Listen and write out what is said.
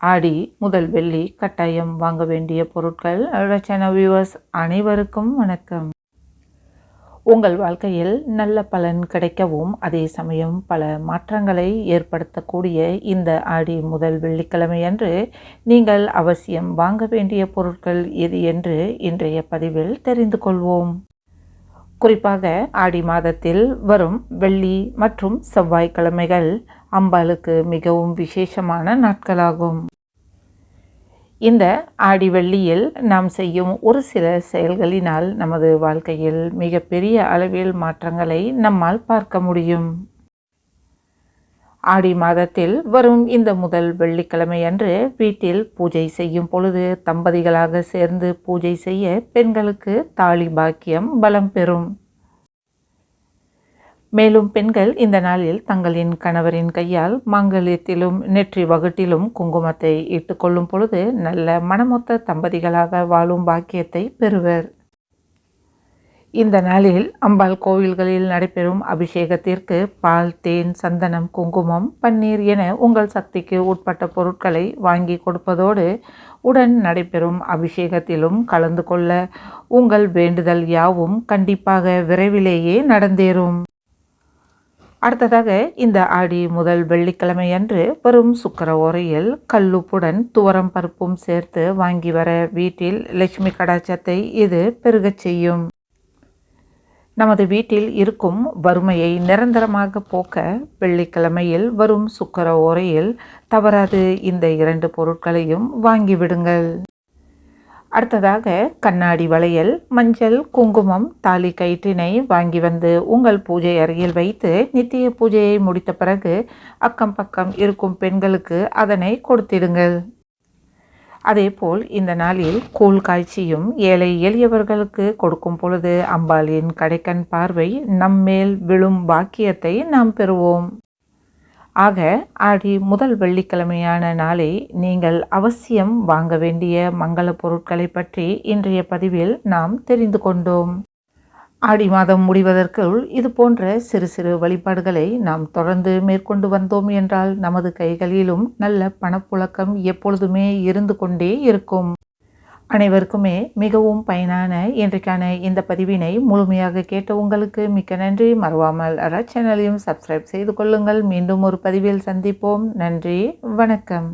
ஆடி முதல் வெள்ளி கட்டாயம் வாங்க வேண்டிய பொருட்கள். ரச்சனா வியூவர்ஸ் அனைவருக்கும் வணக்கம். உங்கள் வாழ்க்கையில் நல்ல பலன் கிடைக்கவும் அதே சமயம் பல மாற்றங்களை ஏற்படுத்தக்கூடிய இந்த ஆடி முதல் வெள்ளிக்கிழமை அன்று நீங்கள் அவசியம் வாங்க வேண்டிய பொருட்கள் எது என்று இன்றைய பதிவில் தெரிந்து கொள்வோம். குறிப்பாக ஆடி மாதத்தில் வரும் வெள்ளி மற்றும் செவ்வாய்க்கிழமைகள் அம்பாளுக்கு மிகவும் விசேஷமான நாட்களாகும். இந்த ஆடி வெள்ளியில் நாம் செய்யும் ஒரு சில செயல்களினால் நமது வாழ்க்கையில் மிகப்பெரிய அளவில் மாற்றங்களை நம்மால் பார்க்க முடியும். ஆடி மாதத்தில் வரும் இந்த முதல் வெள்ளிக்கிழமை அன்று வீட்டில் பூஜை செய்யும் பொழுது தம்பதிகளாக சேர்ந்து பூஜை செய்ய பெண்களுக்கு தாலி பாக்கியம் பலம் பெறும். மேலும் பெண்கள் இந்த நாளில் தங்களின் கணவரின் கையால் மாங்கல்யத்திலும் நெற்றி வகுட்டிலும் குங்குமத்தை இட்டுக்கொள்ளும் பொழுது நல்ல மனமொத்த தம்பதிகளாக வாழும் பாக்கியத்தை பெறுவர். இந்த நாளில் அம்பாள் கோவில்களில் நடைபெறும் அபிஷேகத்திற்கு பால் தேன் சந்தனம் குங்குமம் பன்னீர் என உங்கள் சக்திக்கு உட்பட்ட பொருட்களை வாங்கி கொடுப்பதோடு உடன் நடைபெறும் அபிஷேகத்திலும் கலந்து கொள்ள உங்கள் வேண்டுதல் யாவும் கண்டிப்பாக விரைவிலேயே நடந்தேறும். அடுத்ததாக இந்த ஆடி முதல் வெள்ளிக்கிழமை அன்று வரும் சுக்கர ஓரையில் கல்லுப்புடன் துவரம் பருப்பும் சேர்த்து வாங்கி வர வீட்டில் லட்சுமி கடாச்சத்தை இது பெருகச் செய்யும். நமது வீட்டில் இருக்கும் வறுமையை நிரந்தரமாக போக்க வெள்ளிக்கிழமையில் வரும் சுக்கர ஓரையில் தவறாது இந்த இரண்டு பொருட்களையும் வாங்கிவிடுங்கள் அடுத்ததாக கண்ணாடி வளையல் மஞ்சள் குங்குமம் தாலி கயிற்றினை வாங்கி வந்து உங்கள் பூஜை அருகில் வைத்து நித்திய பூஜையை முடித்த பிறகு அக்கம் பக்கம் இருக்கும் பெண்களுக்கு அதனை கொடுத்திடுங்கள். அதேபோல் இந்த நாளில் கூழ் காய்ச்சியும் ஏழை எளியவர்களுக்கு கொடுக்கும் பொழுது அம்பாளின் கடைக்கண் பார்வை நம்மேல் விழும் பாக்கியத்தை நாம் பெறுவோம். ஆக ஆடி முதல் வெள்ளிக்கிழமையான நாளை நீங்கள் அவசியம் வாங்க வேண்டிய மங்கள பொருட்களை பற்றி இன்றைய பதிவில் நாம் தெரிந்து கொண்டோம். ஆடி மாதம் முடிவதற்குள் இது போன்ற சிறு சிறு வழிபாடுகளை நாம் தொடர்ந்து மேற்கொண்டு வந்தோம் என்றால் நமது கைகளிலும் நல்ல பணப்புழக்கம் எப்பொழுதுமே இருந்து கொண்டே இருக்கும். அனைவருக்குமே மிகவும் பயனான இன்றைக்கான இந்த பதிவினை முழுமையாக கேட்ட உங்களுக்கு மிக்க நன்றி. மறவாமல் அர சேனலையும் சப்ஸ்கிரைப் செய்து கொள்ளுங்கள். மீண்டும் ஒரு பதிவில் சந்திப்போம். நன்றி. வணக்கம்.